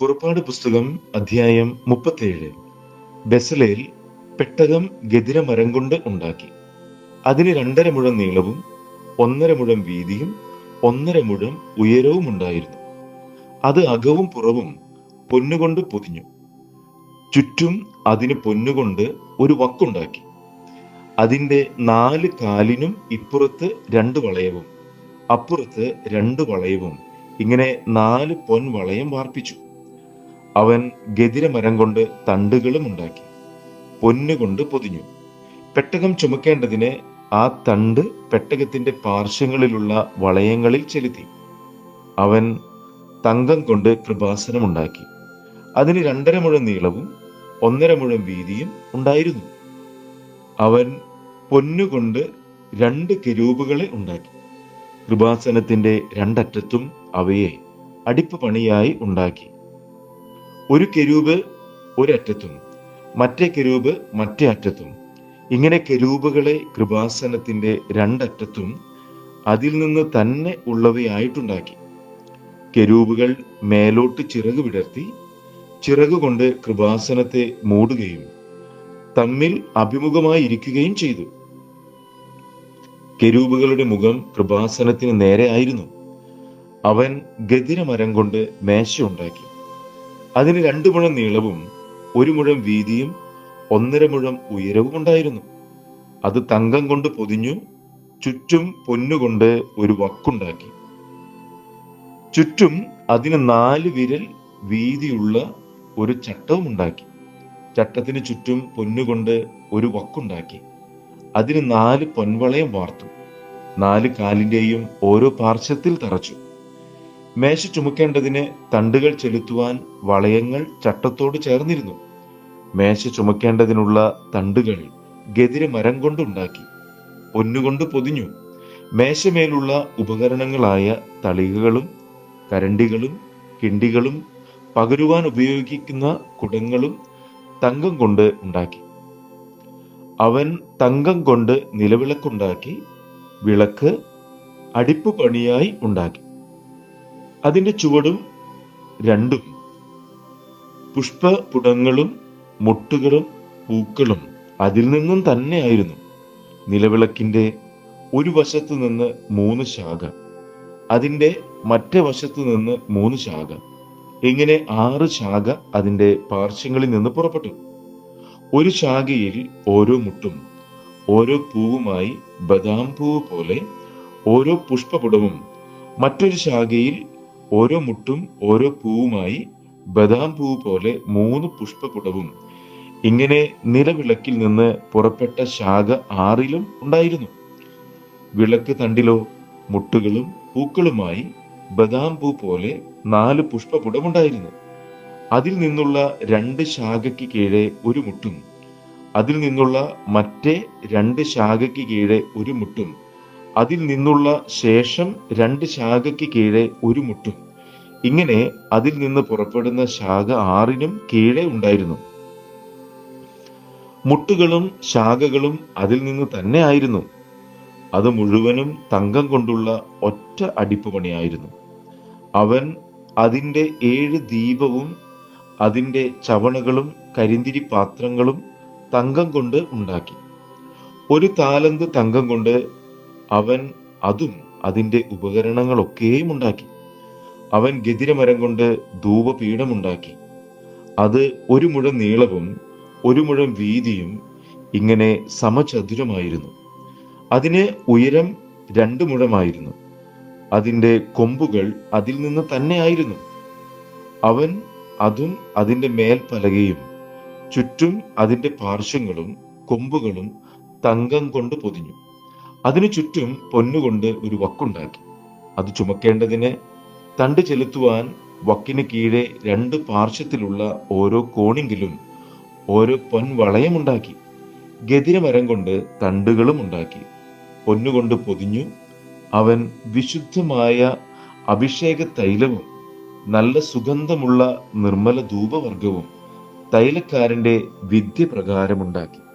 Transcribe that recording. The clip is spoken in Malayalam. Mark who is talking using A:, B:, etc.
A: പുറപ്പാട് പുസ്തകം അധ്യായം മുപ്പത്തേഴ്. ബെസലേൽ പെട്ടകം ഗതിര മരം കൊണ്ട് ഉണ്ടാക്കി. അതിന് രണ്ടര മുഴം നീളവും ഒന്നര മുഴം വീതിയും ഒന്നര മുഴം ഉയരവും ഉണ്ടായിരുന്നു. അത് അകവും പുറവും പൊന്നുകൊണ്ട് പൊതിഞ്ഞു. ചുറ്റും അതിന് പൊന്നുകൊണ്ട് ഒരു വക്കുണ്ടാക്കി. അതിന്റെ നാല് കാലിനും ഇപ്പുറത്ത് രണ്ട് വളയവും അപ്പുറത്ത് രണ്ട് വളയവും ഇങ്ങനെ നാല് പൊൻ വളയം വാർപ്പിച്ചു. അവൻ ഗതിരമരം കൊണ്ട് തണ്ടുകളും ഉണ്ടാക്കി. പൊന്നുകൊണ്ട് പൊതിഞ്ഞു. പെട്ടകം ചുമക്കേണ്ടതിന് ആ തണ്ട് പെട്ടകത്തിന്റെ പാർശ്വങ്ങളിലുള്ള വളയങ്ങളിൽ ചെലുത്തി. അവൻ തങ്കം കൊണ്ട് കൃപാസനമുണ്ടാക്കി. അതിന് രണ്ടര മുഴം നീളവും ഒന്നര മുഴം വീതിയും ഉണ്ടായിരുന്നു. അവൻ പൊന്നുകൊണ്ട് രണ്ട് കെരൂപുകളെ ഉണ്ടാക്കി. കൃപാസനത്തിന്റെ രണ്ടറ്റത്തും അവയെ അടിപ്പ് പണിയായി ഉണ്ടാക്കി. ഒരു കെരൂപ് ഒരറ്റത്തും മറ്റേ കെരൂബ് മറ്റേ അറ്റത്തും. ഇങ്ങനെ കെരൂബുകളെ കൃപാസനത്തിന്റെ രണ്ടറ്റത്തും അതിൽ നിന്ന് തന്നെ ഉള്ളവയായിട്ടുണ്ടാക്കി. കെരൂബുകൾ മേലോട്ട് ചിറക് വിടർത്തി ചിറകുകൊണ്ട് കൃപാസനത്തെ മൂടുകയും തമ്മിൽ അഭിമുഖമായി ഇരിക്കുകയും ചെയ്തു. കെരൂബുകളുടെ മുഖം കൃപാസനത്തിന് നേരെ ആയിരുന്നു. അവൻ ഗതിരമരം കൊണ്ട് മേശ ഉണ്ടാക്കി. അതിന് രണ്ടു മുഴം നീളവും ഒരു മുഴം വീതിയും ഒന്നര മുഴം ഉയരവും ഉണ്ടായിരുന്നു. അത് തങ്കം കൊണ്ട് പൊതിഞ്ഞു ചുറ്റും പൊന്നുകൊണ്ട് ഒരു വക്കുണ്ടാക്കി. ചുറ്റും അതിന് നാല് വിരൽ വീതിയുള്ള ഒരു ചട്ടവും ഉണ്ടാക്കി. ചട്ടത്തിന് ചുറ്റും പൊന്നുകൊണ്ട് ഒരു വക്കുണ്ടാക്കി. അതിന് നാല് പൊൻവളയം വാർത്തു. നാല് കാലിന്റെയും ഓരോ പാർശ്വത്തിൽ തറച്ചു. മേശ ചുമക്കേണ്ടതിന് തണ്ടുകൾ ചെലുത്തുവാൻ വളയങ്ങൾ ചട്ടത്തോട് ചേർന്നിരുന്നു. മേശ ചുമക്കേണ്ടതിനുള്ള തണ്ടുകൾ ഗതിര മരം കൊണ്ടുണ്ടാക്കി പൊന്നുകൊണ്ട് പൊതിഞ്ഞു. മേശമേലുള്ള ഉപകരണങ്ങളായ തളികകളും കരണ്ടികളും കിണ്ടികളും പകരുവാൻ ഉപയോഗിക്കുന്ന കുടങ്ങളും തങ്കം കൊണ്ട് ഉണ്ടാക്കി. അവൻ തങ്കം കൊണ്ട് നിലവിളക്കുണ്ടാക്കി വിളക്ക് അടിപ്പ് പണിയായി ഉണ്ടാക്കി. അതിന്റെ ചുവടും രണ്ടും. പുഷ്പപുടങ്ങളും മുട്ടുകളും പൂക്കളും അതിൽ നിന്നും തന്നെയായിരുന്നു. നിലവിളക്കിന്റെ ഒരു വശത്തു നിന്ന് മൂന്ന് ശാഖ അതിന്റെ മറ്റേ വശത്തു നിന്ന് മൂന്ന് ശാഖ. ഇങ്ങനെ ആറ് ശാഖ അതിന്റെ പാർശ്വങ്ങളിൽ നിന്ന് പുറപ്പെട്ടു. ഒരു ശാഖയിൽ ഓരോ മുട്ടും ഓരോ പൂവുമായി ബദാം പൂവ് പോലെ ഓരോ പുഷ്പപുടവും മറ്റൊരു ശാഖയിൽ ഓരോ മുട്ടും ഓരോ പൂവുമായി ബദാം പൂവ് പോലെ മൂന്ന് പുഷ്പപുടവും ഇങ്ങനെ നിലവിളക്കിൽ നിന്ന് പുറപ്പെട്ട ശാഖ ആറിലും ഉണ്ടായിരുന്നു. വിളക്ക് തണ്ടിലോ മുട്ടുകളും പൂക്കളുമായി ബദാം പൂ പോലെ നാല് പുഷ്പപുടമുണ്ടായിരുന്നു. അതിൽ നിന്നുള്ള രണ്ട് ശാഖയ്ക്ക് കീഴെ ഒരു മുട്ടും അതിൽ നിന്നുള്ള മറ്റേ രണ്ട് ശാഖയ്ക്ക് കീഴെ ഒരു മുട്ടും അതിൽ നിന്നുള്ള ശേഷം രണ്ട് ശാഖയ്ക്ക് കീഴെ ഒരു മുട്ടും. ഇങ്ങനെ അതിൽ നിന്ന് പുറപ്പെടുന്ന ശാഖ ആറിനും കീഴെ ഉണ്ടായിരുന്നു. മുട്ടുകളും ശാഖകളും അതിൽ നിന്ന് തന്നെ ആയിരുന്നു. അത് മുഴുവനും തങ്കം കൊണ്ടുള്ള ഒറ്റ അടിപ്പ് പണിയായിരുന്നു. അവൻ അതിന്റെ ഏഴ് ദീപവും അതിന്റെ ചവണകളും കരിന്തിരി പാത്രങ്ങളും തങ്കം കൊണ്ട് ഉണ്ടാക്കി. ഒരു താലന്ത് തങ്കം കൊണ്ട് അവൻ അതും അതിന്റെ ഉപകരണങ്ങളൊക്കെയും ഉണ്ടാക്കി അവൻ ഗതിരമരം കൊണ്ട് ധൂപപീഠമുണ്ടാക്കി. അത് ഒരു മുഴം നീളവും ഒരു മുഴം വീതിയും ഇങ്ങനെ സമചതുരമായിരുന്നു. അതിന് ഉയരം രണ്ട് മുഴമായിരുന്നു. അതിന്റെ കൊമ്പുകൾ അതിൽ നിന്ന് തന്നെയായിരുന്നു അവൻ അതും അതിന്റെ മേൽപ്പലകയും ചുറ്റും അതിന്റെ പാർശ്വങ്ങളും കൊമ്പുകളും തങ്കം കൊണ്ട് പൊതിഞ്ഞു. അതിനു ചുറ്റും പൊന്നുകൊണ്ട് ഒരു വക്കുണ്ടാക്കി. അത് ചുമക്കേണ്ടതിന് തണ്ട് ചെലുത്തുവാൻ വക്കിന് കീഴെ രണ്ട് പാർശ്വത്തിലുള്ള ഓരോ കോണിങ്കിലും ഓരോ പൊൻവളയമുണ്ടാക്കി. ഗതിരമരം കൊണ്ട് തണ്ടുകളും ഉണ്ടാക്കി. പൊന്നുകൊണ്ട് പൊതിഞ്ഞു അവൻ വിശുദ്ധമായ അഭിഷേക തൈലവും നല്ല സുഗന്ധമുള്ള നിർമ്മല ധൂപവർഗവും തൈലക്കാരന്റെ വിദ്യ പ്രകാരമുണ്ടാക്കി